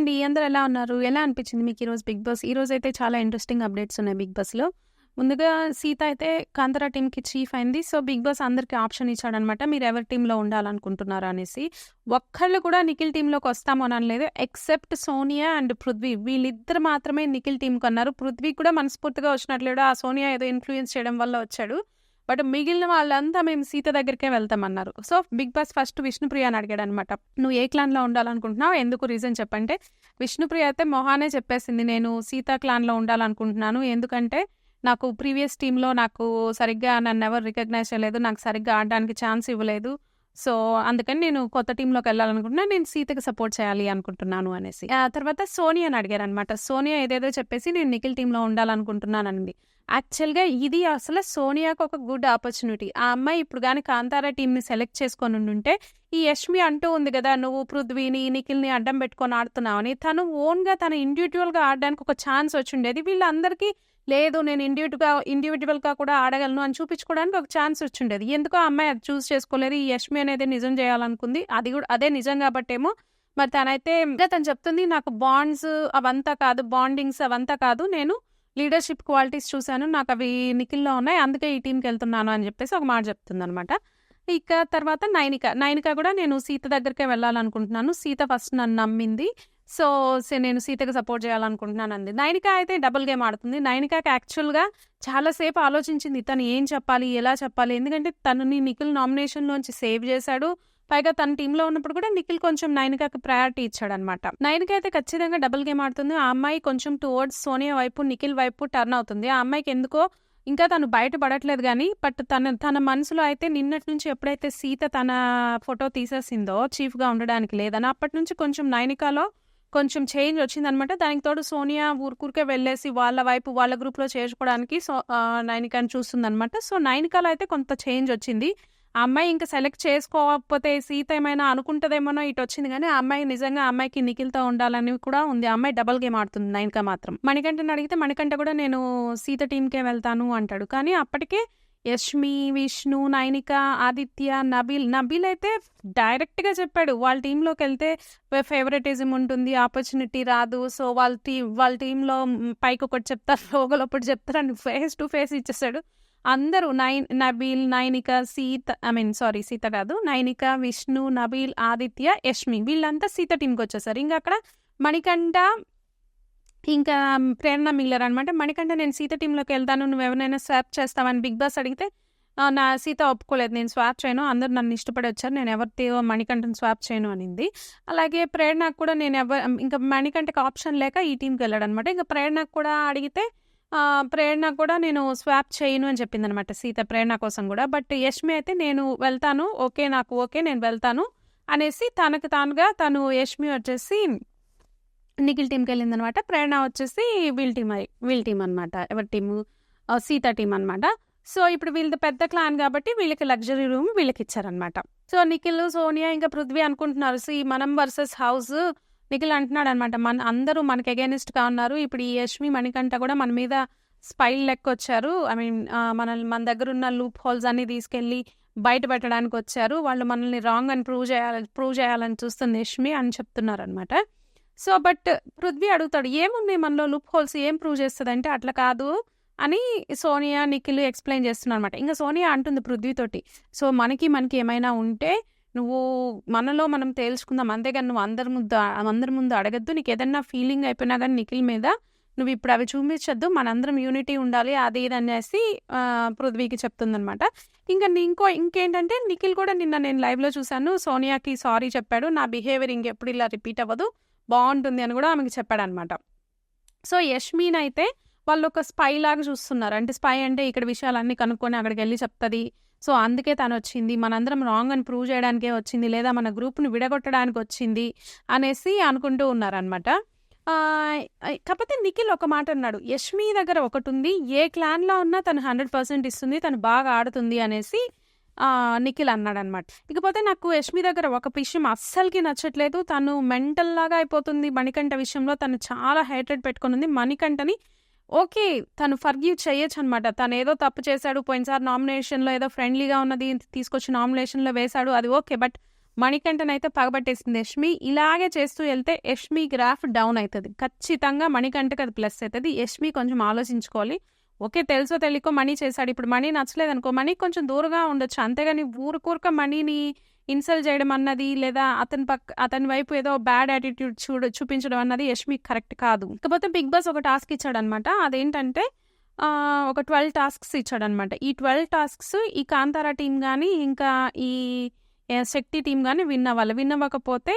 అండి. అందరూ ఎలా ఉన్నారు? ఎలా అనిపించింది మీకు ఈరోజు 'బిగ్ బాస్'? ఈరోజు అయితే చాలా ఇంట్రెస్టింగ్ అప్డేట్స్ ఉన్నాయి 'బిగ్ బాస్'లో. ముందుగా సీత అయితే కాంతరా టీంకి చీఫ్ అయింది. సో, 'బిగ్ బాస్' అందరికి ఆప్షన్ ఇచ్చాడనమాట. మీరు ఎవరి టీంలో ఉండాలనుకుంటున్నారు అనేసి. ఒక్కళ్ళు కూడా నిఖిల్ టీంలోకి వస్తాము అని అనలేదు. Except Sonia and Prithvi. వీళ్ళిద్దరు మాత్రమే నిఖిల్ టీంకి అన్నారు. పృథ్వీ కూడా మనస్ఫూర్తిగా వచ్చినట్లేడు ఆ సోనియా ఏదో ఇన్ఫ్లుయెన్స్ చేయడం వల్ల వచ్చాడు. బట్ మిగిలిన వాళ్ళంతా మేము సీత దగ్గరికే వెళ్తామన్నారు. సో, 'బిగ్ బాస్' ఫస్ట్ విష్ణుప్రియని అడిగాడనమాట. నువ్వు ఏ క్లాన్‌లో ఉండాలనుకుంటున్నావు? ఎందుకు రీజన్ చెప్పంటే, విష్ణుప్రియ అయితే మొహానే చెప్పేసింది. నేను సీత క్లాన్‌లో ఉండాలనుకుంటున్నాను. ఎందుకంటే నాకు ప్రీవియస్ టీమ్‌లో నాకు సరిగ్గా నన్ను ఎవరు రికగ్నైజ్ చేయలేదు. నాకు సరిగ్గా ఆడడానికి ఛాన్స్ ఇవ్వలేదు. సో, అందుకని నేను కొత్త టీంలోకి వెళ్ళాలనుకుంటున్నాను. నేను సీతకి సపోర్ట్ చేయాలి అనుకుంటున్నాను అనేసి. ఆ తర్వాత సోనియాని అడిగారనమాట. సోనియా ఏదేదో చెప్పేసి నేను నిఖిల్ టీంలో ఉండాలనుకుంటున్నానండి యాక్చువల్‌గా ఇది అసలు సోనియాకు ఒక గుడ్ ఆపర్చునిటీ. ఆ అమ్మాయి ఇప్పుడు కానీ కాంతారా టీంని సెలెక్ట్ చేసుకొని ఉంటే ఈ యష్మి అంటూ ఉంది కదా నువ్వు పృథ్వీని, నిఖిల్‌ని అడ్డం పెట్టుకొని ఆడుతున్నావని. తను ఓన్‌గా తన ఇండివిజువల్గా ఆడడానికి ఒక ఛాన్స్ వచ్చుండేది. వీళ్ళందరికీ లేదు నేను ఇండివిడ్‌గా ఇండివిడ్యువల్‌గా కూడా ఆడగలను అని చూపించుకోవడానికి ఒక ఛాన్స్ వచ్చుండేది. ఎందుకో అమ్మాయి అది చూస్ చేసుకోలేదు. ఈ యష్మి అనేది నిజం చేయాలనుకుంది. అది కూడా అదే నిజం కాబట్టేమో మరి తనైతే తను చెప్తుంది నాకు బాండ్స్ అవంతా కాదు, బాండింగ్స్ అవంతా కాదు. నేను లీడర్‌షిప్ క్వాలిటీస్ చూశాను నాకు అవి నిఖిల్‌లో ఉన్నాయి. అందుకే ఈ టీంకి వెళ్తున్నాను అని చెప్పేసి ఒక మాట చెప్తుందనమాట. ఇక తర్వాత నైనిక. నైనిక కూడా నేను సీత దగ్గరికే వెళ్ళాలనుకుంటున్నాను. సీత ఫస్ట్ నన్ను నమ్మింది. సో, నేను సీతకి సపోర్ట్ చేయాలనుకుంటున్నాను అంది. నైనిక అయితే డబుల్ గేమ్ ఆడుతుంది. నైనికకి యాక్చువల్‌గా చాలాసేపు ఆలోచించింది. తను ఏం చెప్పాలి? ఎలా చెప్పాలి? ఎందుకంటే తనని నిఖిల్ నామినేషన్‌లోంచి సేవ్ చేశాడు. పైగా తన టీంలో ఉన్నప్పుడు కూడా నిఖిల్ కొంచెం నైనికాకి ప్రయారిటీ ఇచ్చాడనమాట. నైనిక అయితే ఖచ్చితంగా డబుల్ గేమ్ ఆడుతుంది. ఆ అమ్మాయి కొంచెం టువర్డ్స్ సోనియా వైపు, నిఖిల్ వైపు టర్న్ అవుతుంది. ఆ అమ్మాయికి ఎందుకో ఇంకా తను బయటపడట్లేదు కానీ బట్ తన తన మనసులో అయితే నిన్నటి నుంచి ఎప్పుడైతే సీత తన ఫోటో తీసేసిందో చీఫ్‌గా ఉండడానికి లేదని, అప్పటి నుంచి కొంచెం నైనికాలో కొంచెం చేంజ్ వచ్చిందనమాట. దానికి తోడు సోనియా ఊరుకూరికే వెళ్ళేసి వాళ్ళ వైపు వాళ్ళ గ్రూప్‌లో చేర్చుకోవడానికి సో, నైనికాని చూస్తుందనమాట. సో, నైనికాలో అయితే కొంత చేంజ్ వచ్చింది. ఆ అమ్మాయి ఇంకా సెలెక్ట్ చేసుకోకపోతే సీత ఏమైనా అనుకుంటదేమోనో ఇటొచ్చింది కానీ ఆ అమ్మాయి నిజంగా అమ్మాయికి నిఖిల్‌తో ఉండాలని కూడా ఉంది. ఆ అమ్మాయి డబల్ గేమ్ ఆడుతుంది నైన్కా మాత్రం. మణికంఠని అడిగితే మణికంఠ కూడా నేను సీత టీంకే వెళ్తాను అంటాడు. కానీ అప్పటికే యష్మి, విష్ణు, నైనిక, ఆదిత్య, నబీల్ నబీల్ అయితే డైరెక్ట్‌గా చెప్పాడు. వాళ్ళ టీంలోకి వెళ్తే ఫేవరెటిజం ఉంటుంది. ఆపర్చునిటీ రాదు. సో, వాళ్ళ టీం వాళ్ళ టీంలో పైకి ఒకటి చెప్తారు. లోగలో ఒకటి చెప్తారు అని ఫేస్ టు ఫేస్ ఇచ్చేసాడు. అందరూ nine Nabeel, Nainika, Seeta I mean sorry Seeta కాదు. నైనిక, విష్ణు, నబీల్, ఆదిత్య, యష్మి వీళ్ళంతా సీత టీమ్‌కొచ్చేసారు. ఇంక అక్కడ మణికంఠ ఇంకా ప్రేరణ మిగిలారు అనమాట. మణికంఠ నేను సీత టీంలోకి వెళ్తాను. నువ్వు ఎవరైనా స్వాప్ చేస్తావని బిగ్ బాస్ అడిగితే నా సీత ఒప్పుకోలేదు. నేను స్వాప్ చేయను. అందరూ నన్ను ఇష్టపడి వచ్చారు. నేను ఎవరితో మణికంఠను స్వాప్ చేయను అనింది. అలాగే ప్రేరణకు కూడా నేను ఎవరు ఇంకా మణికంఠకి ఆప్షన్ లేక ఈ టీంకి వెళ్ళాడనమాట. ఇంక ప్రేరణకు కూడా అడిగితే ప్రేరణ కూడా నేను స్వాప్ చేయను అని చెప్పిందనమాట సీత ప్రేరణ కోసం కూడా. బట్ యష్మి అయితే నేను వెళ్తాను. ఓకే. నాకు ఓకే. నేను వెళ్తాను అనేసి తనకు తానుగా తను యష్మి వచ్చేసి నిఖిల్ టీంకి వెళ్ళిందనమాట ప్రేరణ వచ్చేసి వీళ్ళ టీమ్ అయి వీళ్ళ అనమాట. ఎవరి టీము? సీత టీం అనమాట. సో, ఇప్పుడు వీళ్ళది పెద్ద క్లాన్ కాబట్టి వీళ్ళకి లగ్జరీ రూమ్ వీళ్ళకి ఇచ్చారనమాట సో, నిఖిల్, సోనియా ఇంకా పృథ్వీ అనుకుంటున్నారు. సీ మనం వర్సెస్ హౌస్ నిఖిల్ అంటున్నాడనమాట. మన అందరూ మనకి అగేనిస్ట్గా ఉన్నారు. ఇప్పుడు ఈ యష్మి, మణికంఠ కూడా మన మీద స్పైల్ లెక్క వచ్చారు ఐ మీన్ మన మనల్ని మన దగ్గరున్న లూప్ హోల్స్ అన్ని తీసుకెళ్ళి బయట పెట్టడానికి వచ్చారు వాళ్ళు మనల్ని రాంగ్ అని ప్రూవ్ చేయాలి ప్రూవ్ చేయాలని చూస్తుంది యష్మి అని చెప్తున్నారనమాట. సో, బట్ పృథ్వీ అడుగుతాడు. ఏమున్నాయి మనలో లుప్ హోల్స్ ఏం ప్రూవ్ చేస్తుంది అంటే అట్లా కాదు అని సోనియా, నిఖిల్ ఎక్స్‌ప్లెయిన్ చేస్తున్నారనమాట. ఇంకా సోనియా అంటుంది పృథ్వీతోటి. సో, మనకి మనకి ఏమైనా ఉంటే నువ్వు మనలో మనం తేల్చుకుందాం. అంతేగాని నువ్వు అందరి ముందు అందరి ముందు అడగద్దు నీకు ఏదన్నా ఫీలింగ్ అయిపోయినా కానీ నిఖిల్ మీద నువ్వు ఇప్పుడు అవి చూపించొద్దు. మనందరం యూనిటీ ఉండాలి. అది ఇది అనేసి పృథ్వీకి చెప్తుందనమాట. ఇంకా ఇంకో ఇంకేంటంటే నిఖిల్ కూడా నిన్న నేను లైవ్‌లో చూసాను. సోనియాకి సారీ చెప్పాడు. నా బిహేవియర్ ఇంకెప్పుడు ఇలా రిపీట్ అవ్వదు. బాగుంటుంది అని కూడా ఆమెకి చెప్పాడనమాట. సో, యష్మినైతే వాళ్ళొక స్పై లాగా చూస్తున్నారు. అంటే స్పై అంటే ఇక్కడ విషయాలన్నీ కనుక్కొని అక్కడికెళ్ళి చెప్తుంది సో, అందుకే తను వచ్చింది మనందరం రాంగ్ అని ప్రూవ్ చేయడానికే వచ్చింది. లేదా మన గ్రూప్‌ని విడగొట్టడానికొచ్చింది అనేసి అనుకుంటూ ఉన్నారనమాట. కాకపోతే నిఖిల్ ఒక మాట అన్నాడు. యష్మి దగ్గర ఒకటుంది. ఏ క్లాన్‌లో ఉన్నా తను 100% ఇస్తుంది. తను బాగా ఆడుతుంది అనేసి నిఖిల్ అన్నాడనమాట. ఇకపోతే నాకు యష్మి దగ్గర ఒక విషయం అస్సలకి నచ్చట్లేదు. తను మెంటల్ లాగా అయిపోతుంది మణికంఠ విషయంలో. తను చాలా హేట్రెడ్ పెట్టుకొనుంది. మణికంఠని ఓకే. తను ఫర్గ్యూ చేయొచ్చు అనమాట తను తనేదో తప్పు చేశాడు. పోయినసారి నామినేషన్‌లో ఏదో ఫ్రెండ్లీగా ఉన్నది తీసుకొచ్చి నామినేషన్‌లో వేశాడు. అది ఓకే. బట్ మణికంఠన్ అయితే పగబట్టేసింది యష్మి ఇలాగే చేస్తూ వెళ్తే యష్మి గ్రాఫ్ డౌన్ అవుతుంది ఖచ్చితంగా మణికంఠకి అది ప్లస్ అవుతుంది యష్మి కొంచెం ఆలోచించుకోవాలి ఓకే తెలుసో తెలియకో మనీ చేశాడు. ఇప్పుడు మనీ నచ్చలేదు అనుకో మనీ కొంచెం దూరంగా ఉండొచ్చు. అంతేగాని ఊరుకూరక మనీని ఇన్సల్ట్ చేయడం అన్నది లేదా అతని పక్క అతని వైపు ఏదో బ్యాడ్ యాటిట్యూడ్ చూడ చూపించడం అన్నది యష్మి కరెక్ట్ కాదు. ఇకపోతే బిగ్ బాస్ ఒక టాస్క్ ఇచ్చాడనమాట అదేంటంటే ఒక ట్వెల్వ్ టాస్క్స్ ఇచ్చాడనమాట ఈ ట్వెల్వ్ టాస్క్స్ ఈ కాంతారా టీం కానీ ఇంకా ఈ శక్తి టీం కానీ విన్ అవ్వాలి. విన్ అవ్వకపోతే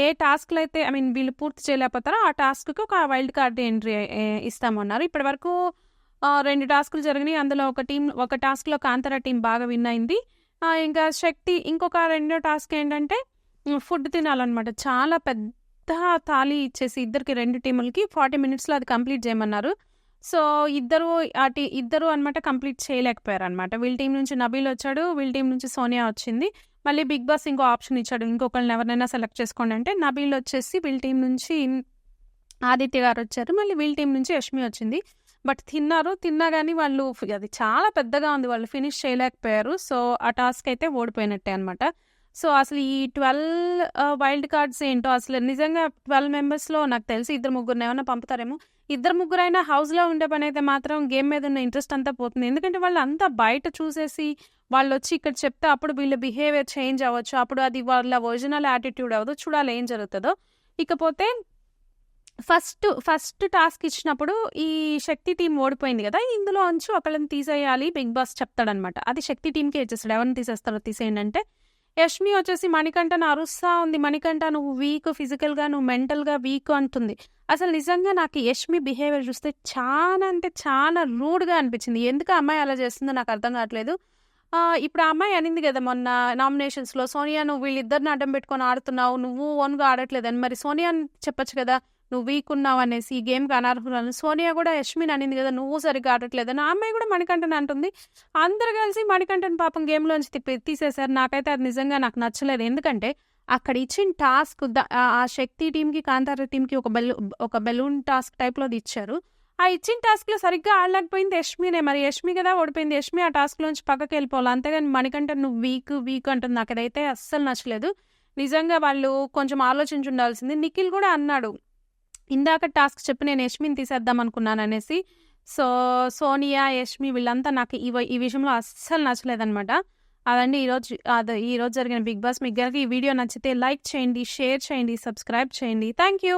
ఏ టాస్క్లు అయితే ఐ మీన్ వీళ్ళు పూర్తి చేయలేకపోతారో ఆ టాస్క్కి ఒక వైల్డ్ కార్డ్ ఎంట్రీ ఇస్తామన్నారు. ఇప్పటి వరకు రెండు టాస్కులు జరిగినాయి. అందులో ఒక టీం ఒక టాస్క్లో కాంతర టీం బాగా విన్ అయింది. ఇంకా శక్తి ఇంకొక రెండో టాస్క్ ఏంటంటే ఫుడ్ తినాలన్నమాట. చాలా పెద్ద థాలీ ఇచ్చేసి ఇద్దరికి రెండు టీములకి ఫార్టీ మినిట్స్లో అది కంప్లీట్ చేయమన్నారు. సో ఇద్దరు అటు ఇద్దరు అనమాట కంప్లీట్ చేయలేకపోయారు అనమాట వీళ్ళ టీం నుంచి నబీల్ వచ్చాడు వీళ్ళ టీం నుంచి సోనియా వచ్చింది. మళ్ళీ బిగ్ బాస్ ఇంకో ఆప్షన్ ఇచ్చాడు. ఇంకొకరిని ఎవరినైనా సెలెక్ట్ చేసుకోండి అంటే నబీల్ వచ్చేసి వీళ్ళ టీం నుంచి ఆదిత్య గారు వచ్చారు. మళ్ళీ వీళ్ళ టీం నుంచి యష్మి వచ్చింది. బట్ తిన్నారు తిన్నా కానీ వాళ్ళు అది చాలా పెద్దగా ఉంది. వాళ్ళు ఫినిష్ చేయలేకపోయారు. సో ఆ టాస్క్ అయితే ఓడిపోయినట్టే అనమాట సో అసలు ఈ ట్వెల్వ్ వైల్డ్ కార్డ్స్ ఏంటో అసలు నిజంగా ట్వెల్వ్ మెంబర్స్లో నాకు తెలిసి. ఇద్దరు ముగ్గురు ఏమైనా పంపుతారేమో. ఇద్దరు ముగ్గురైనా హౌస్లో ఉండే పని అయితే మాత్రం గేమ్ మీద ఉన్న ఇంట్రెస్ట్ అంతా పోతుంది. ఎందుకంటే వాళ్ళు అంతా బయట చూసేసి వాళ్ళు వచ్చి ఇక్కడ చెప్తే అప్పుడు వీళ్ళ బిహేవియర్ చేంజ్ అవ్వచ్చు. అప్పుడు అది వాళ్ళ ఒరిజినల్ యాటిట్యూడ్ అవ్వదు. చూడాలి ఏం జరుగుతుందో. ఇకపోతే ఫస్ట్ ఫస్ట్ టాస్క్ ఇచ్చినప్పుడు ఈ శక్తి టీం ఓడిపోయింది కదా ఇందులో అంచు ఒకళ్ళని తీసేయాలి బిగ్ బాస్ చెప్తాడనమాట. అది శక్తి టీంకే ఇచ్చేస్తాడు. ఎవరిని తీసేస్తారో తీసేయండి అంటే యష్మి వచ్చేసి మణికంఠను అరుస్తా ఉంది. మణికంఠ నువ్వు వీక్ ఫిజికల్గా నువ్వు మెంటల్గా వీక్ అంటుంది. అసలు నిజంగా నాకు యష్మి బిహేవియర్ చూస్తే చాలా అంటే చాలా రూడ్గా అనిపించింది. ఎందుకు అమ్మాయి అలా చేస్తుందో నాకు అర్థం కావట్లేదు. ఇప్పుడు ఆ అమ్మాయి అనింది కదా మొన్న నామినేషన్స్లో సోనియా నువ్వు వీళ్ళిద్దరిని అడ్డం పెట్టుకొని ఆడుతున్నావు నువ్వు ఓన్గా ఆడట్లేదని మరి సోనియా చెప్పొచ్చు కదా నువ్వు వీక్ ఉన్నావు అనేసి ఈ గేమ్కి అనర్హులను సోనియా కూడా యష్మిన్ అనింది కదా నువ్వు సరిగ్గా ఆడట్లేదని. ఆ అమ్మాయి కూడా మణికంఠన్ అంటుంది. అందరు కలిసి మణికంఠన్ పాపం గేమ్లోంచి తిప్పి తీసేశారు. నాకైతే అది నిజంగా నాకు నచ్చలేదు. ఎందుకంటే అక్కడ ఇచ్చిన టాస్క్ ఆ శక్తి టీంకి కాంతార టీంకి ఒక బెలూ ఒక బెలూన్ టాస్క్ టైప్లోది ఇచ్చారు. ఆ ఇచ్చిన టాస్క్లో సరిగ్గా ఆడలేకపోయింది యష్మినే. మరి యష్మి కదా ఓడిపోయింది. యష్మి ఆ టాస్క్లోంచి పక్కకి వెళ్ళిపోవాలి. అంతేగాని మణికంఠన్ నువ్వు వీక్ వీక్ అంటుంది. నాకు అదైతే అస్సలు నచ్చలేదు. నిజంగా వాళ్ళు కొంచెం ఆలోచించి ఉండాల్సింది. నిఖిల్ కూడా అన్నాడు ఇందాక టాస్క్ చెప్పి నేను యష్మిని తీసేద్దాం అనుకున్నాను అనేసి. సో సోనియా యష్మి వీళ్ళంతా నాకు ఈ ఈ విషయంలో అస్సలు నచ్చలేదనమాట అదండి ఈరోజు అదే ఈరోజు జరిగిన బిగ్ బాస్ మీకు కనుక ఈ వీడియో నచ్చితే లైక్ చేయండి షేర్ చేయండి సబ్స్క్రైబ్ చేయండి. Thank you.